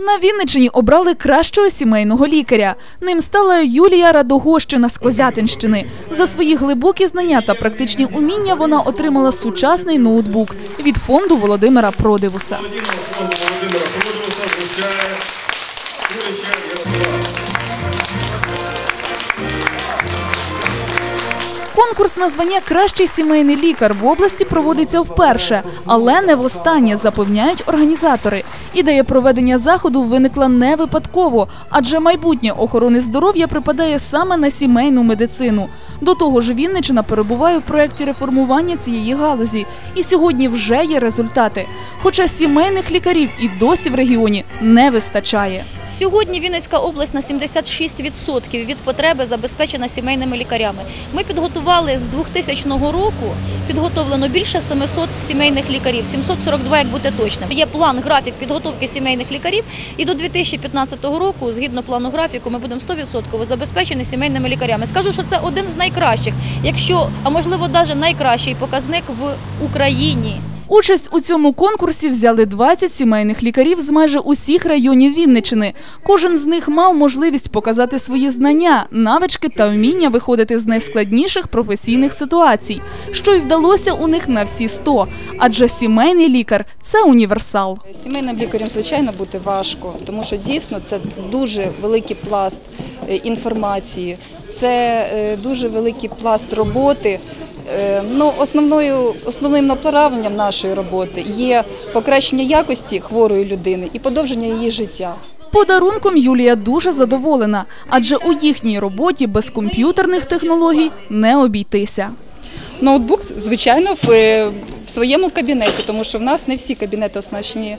На Вінниччині обрали кращого сімейного лікаря. Ним стала Юлія Радогощина з Козятинщини. За свої глибокі знання та практичні уміння вона отримала сучасний ноутбук від фонду Володимира Продивуса. Конкурс на звання Кращий сімейний лікар в області проводиться вперше, але не востаннє, запевняють організатори. Ідея проведення заходу виникла не випадково, адже майбутнє охорони здоров'я припадає саме на сімейну медицину. До того ж, Вінниччина перебуває в проєкті реформування цієї галузі, і сьогодні вже є результати. Хоча сімейних лікарів і досі в регіоні не вистачає. Сьогодні Вінницька область на 76% від потреби забезпечена сімейними лікарями. Ми підготували з 2000 року підготовлено більше 700 сімейних лікарів, 742, як бути точним. Є план, графік підготовки сімейних лікарів, і до 2015 року, згідно плану графіку, ми будемо 100% забезпечені сімейними лікарями. Скажу, що це один з найкращих, якщо, а можливо, навіть найкращий показник в Україні. Участь у цьому конкурсі взяли 20 сімейних лікарів з майже усіх районів Вінничини. Кожен з них мав можливість показати свої знання, навички та вміння виходити з найскладніших професійних ситуацій, що й вдалося у них на всі 100. Адже сімейний лікар це універсал. Сімейним лікарем, звичайно, бути важко, тому що дійсно це дуже великий пласт е, інформації, це е, дуже великий пласт роботи. Е, Ну, основною, основним направленням нашої роботи є покращення якості хворої людини і подовження її життя. Подарунком Юлія дуже задоволена, адже у їхній роботі без комп'ютерних технологій не обійтися. Ноутбук, звичайно, в, е, в своєму кабінеті, тому що в нас не всі кабінети оснащені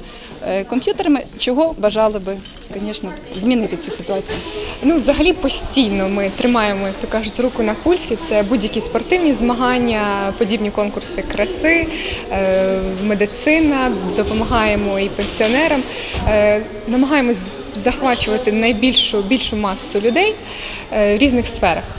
е, комп'ютерами, чого бажали би, звісно, змінити цю ситуацію. Ну, взагалі постійно ми тримаємо, як то кажуть, руку на пульсі. Це будь-які спортивні змагання, подібні конкурси краси, е, медицина, допомагаємо і пенсіонерам. Намагаємось захвачувати найбільшу більшу масу людей в різних сферах.